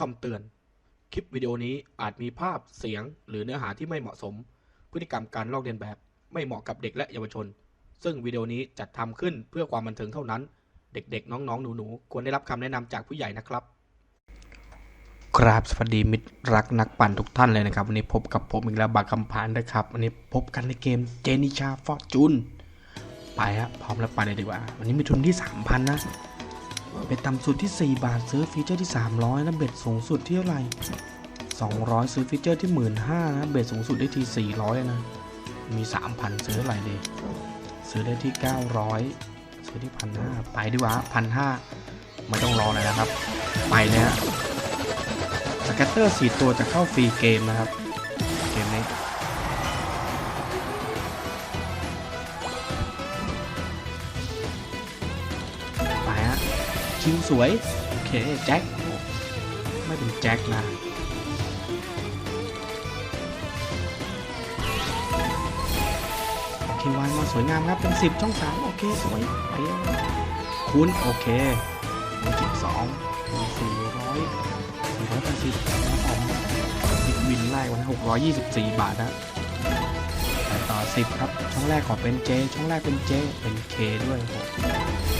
คำเตือน คลิปวิดีโอนี้อาจมีภาพเสียง หรือเนื้อหาที่ไม่เหมาะสม พฤติกรรมการลอกเลียนแบบ ไม่เหมาะกับเด็กและเยาวชน ซึ่งวิดีโอนี้จัดทำขึ้นเพื่อความบันเทิงเท่านั้น เด็กๆ น้องๆ หนูๆ ควรได้รับคำแนะนำจากผู้ใหญ่นะครับครับสวัสดีมิตรรักนักปั่นทุกท่านเลยนะครับ วันนี้พบกับผมอีกแล้วบากคำพานนะครับ วันนี้พบกันในเกมเจนิชาฟอร์จูน ไปฮะพร้อมแล้วไปเลยดีกว่า วันนี้มีทุนที่3,000นะ เบ็ดต่ำสุดที่ 4 บาทซื้อฟีเจอร์ที่ 300แล้วเบ็ดสูงสุดที่เท่าไหร่200 ซื้อฟีเจอร์ที่ 15,000นะเบ็ดสูงสุดได้ที่ 400 นะ มี 3,000 ซื้ออะไรดี ซื้อได้ที่ 900 ซื้อที่1,500ไปดีกว่า1,500ไม่ต้องรอเลยนะครับ ไปเลยฮะสแกตเตอร์ 4 ตัวจะเข้าฟรีเกมนะครับ คิวสวย โอเค แจ็คไม่เป็นแจ็คนะโอเควายมาสวยงามครับ เป็น 10 ช่อง 3 โอเค สวยไปคูณโอเคมีจุดสองมีสี่ร้อยสี่ร้อยแปดสิบนะผมบิดวินไล่วันหกร้อยยี่สิบสี่บาทนะไปต่อ10ครับ ช่องแรกขอเป็น J ช่องแรกเป็น J เป็น K ด้วยโอ้โหแถ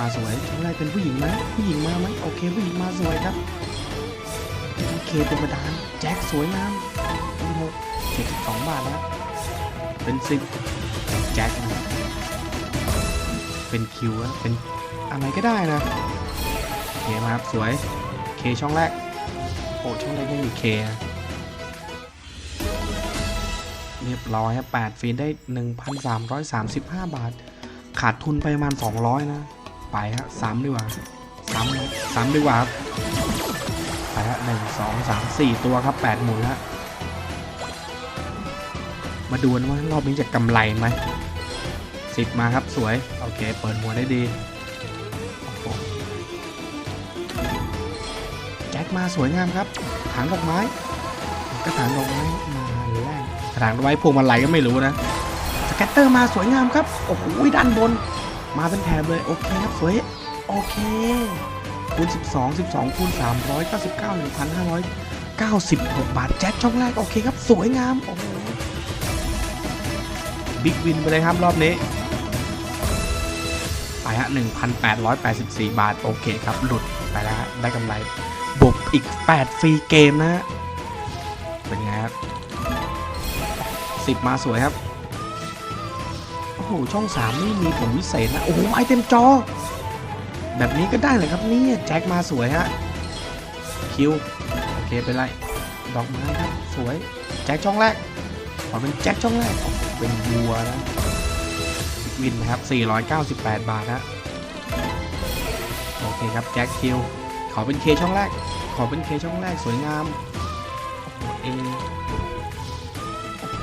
มาสวยช่องแรกเป็นผู้หญิงไหมผู้หญิงมาไหมโอเคผู้หญิงมาสวยครับโอเคเป็นประดานแจ็คสวยงามเป็นหกเจ็ดสิบสองบาทแล้วเป็นสิบแจ็คนะเป็นคิวนะเป็นอะไรก็ได้นะโอเคมาครับสวยเคช่องแรกโอ้ช่องแรกยังมีเคเรียบร้อยครับแปดฟีนได้ 1,335 บาท ขาดทุนไปประมาณ 200 นะ ไปฮะซ้ำดีกว่าซ้ำซ้ำดีกว่าครับไปฮะหนึ่งสองสามสี่ตัวครับแปดหมุนฮะมาดูนะว่ารอบนี้จะกำไรไหมสิบมาครับสวย โอเค เปิดหัวได้ดีแจ็คมาสวยงามครับถังดอกไม้กระถางดอกไม้มาแรกกระถางดอกไม้พวงมาลัยก็ไม่รู้นะสแกตเตอร์มาสวยงามครับ โอ้โหด้านบน มาเป็นแถบเลย โอเคครับสวยโอเคคูณ12 12คูณ399 1,596 บาท แจ็คช่องแรก โอเคครับ สวยงาม โอ้โหบิ๊กวินไปเลยครับ รอบนี้ ไปฮะ 1,884 บาท โอเคครับ หลุดไปแล้ว ได้กำไร บวกอีก 8 ฟรีเกมนะ เป็นไงครับ 10 มาสวยครับ หช่อง3นี่มีผมวิเศษนะโอ้โหไอเต็มจอ แบบนี้ก็ได้เลยครับนี่แจ็คมาสวยฮะคิวโอเคเป็นไรดอกไม้ครับสวยแจ็คช่องแรกขอเป็นแจ็คช่องแรกเป็นวัวนะวินนะครับ 498 บาทนะโอเคครับแจ็คคิวขอเป็นเคช่องแรก ขอเป็นเคช่องแรกสวยงามโอ้โหเอโอ้โห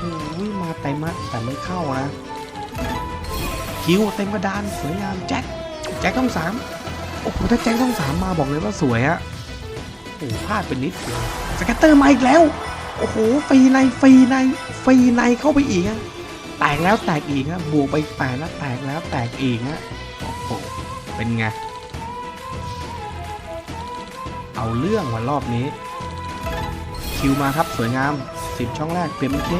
มาเต็มอะแต่ไม่เข้านะ คิวเต็มกระดานสวยงามแจ็คแจ็คต้องสามโอ้โหถ้าแจ็คต้องสามมาบอกเลยว่าสวยอะโอ้พลาดเป็นนิดสแกตเตอร์มาอีกแล้ว โอ้โหฟรีในฟรีในฟรีในเข้าไปอีกอะแตกแล้วแตกอีกอะบวกไปแปดแล้วแตกแล้วแตกอีกอะโอ้โหเป็นไงเอาเรื่องวันรอบนี้ คิวมาครับสวยงามสิบช่องแรกเปลี่ยนเป็นเค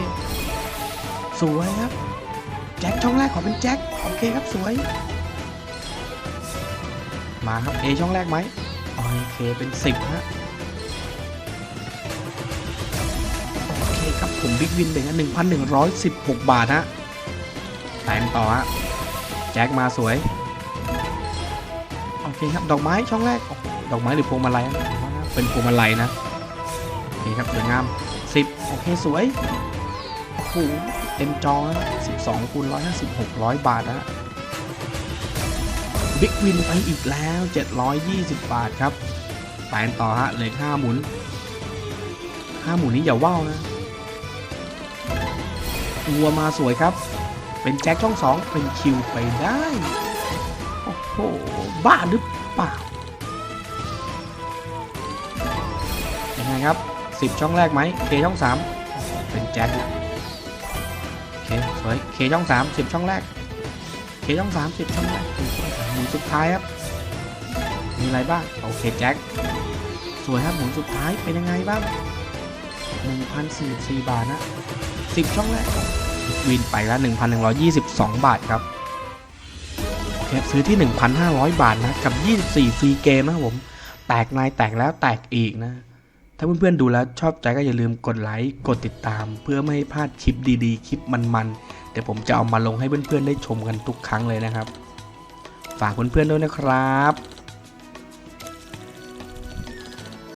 สวยครับ แจ็คช่องแรกขอเป็นแจ็ค เคครับสวย มาครับ A ช่องแรกไหมโอเคเป็น 10ฮะโอเคครับผมบิ๊กวินเป็นหนึ่งพันหนึ่งร้อยสิบหกบาทฮะแตงต่อฮะแจ็คมาสวยโอเคครับดอกไม้ช่องแรกดอกไม้หรือพวงมาลัยเป็นพวงมาลัยนะโอเคครับสวยงาม10โอเคสวยโอ้โห เต็มจอนะ12คูณ156 0 0 บาทนะบิ๊กวินไปอีกแล้ว 720 บาทครับไปนต่อฮะเหลือ5หมุน5หมุนนี้อย่าว่าวนะวัวมาสวยครับ เป็นแจ็คช่อง2เป็นคิวไปได้ โอ้โห บ้าหรือเปล่า ยังไงครับ 10 ช่องแรกไหมเคช่อง 3 เป็นแจ็ค เคสวยเคช่อง3 10ช่องแรกเคช่องสามสิบช่องแรกหมุนสุดท้ายครับ มีอะไรบ้างโอเคแจ็คสวยครับหมุนสุดท้ายเป็นยังไงบ้าง1,044บาทนะ10ช่องแรกวินไปแล้ว1,122 บาทครับโอเคซื้อที่ 1,500 บาทนะกับ 24ฟรีเกมนะผม แตกนายแตกแล้วแตกอีกนะ ถ้าเพื่อนๆดูแล้วชอบใจก็อย่าลืมกดไลค์กดติดตาม เพื่อไม่ให้พลาดคลิปดีๆ คลิปมันๆเดี๋ยวผมจะเอามาลงให้เพื่อนๆได้ชมกันทุกครั้งเลยนะครับ ฝากเพื่อนๆด้วยนะครับ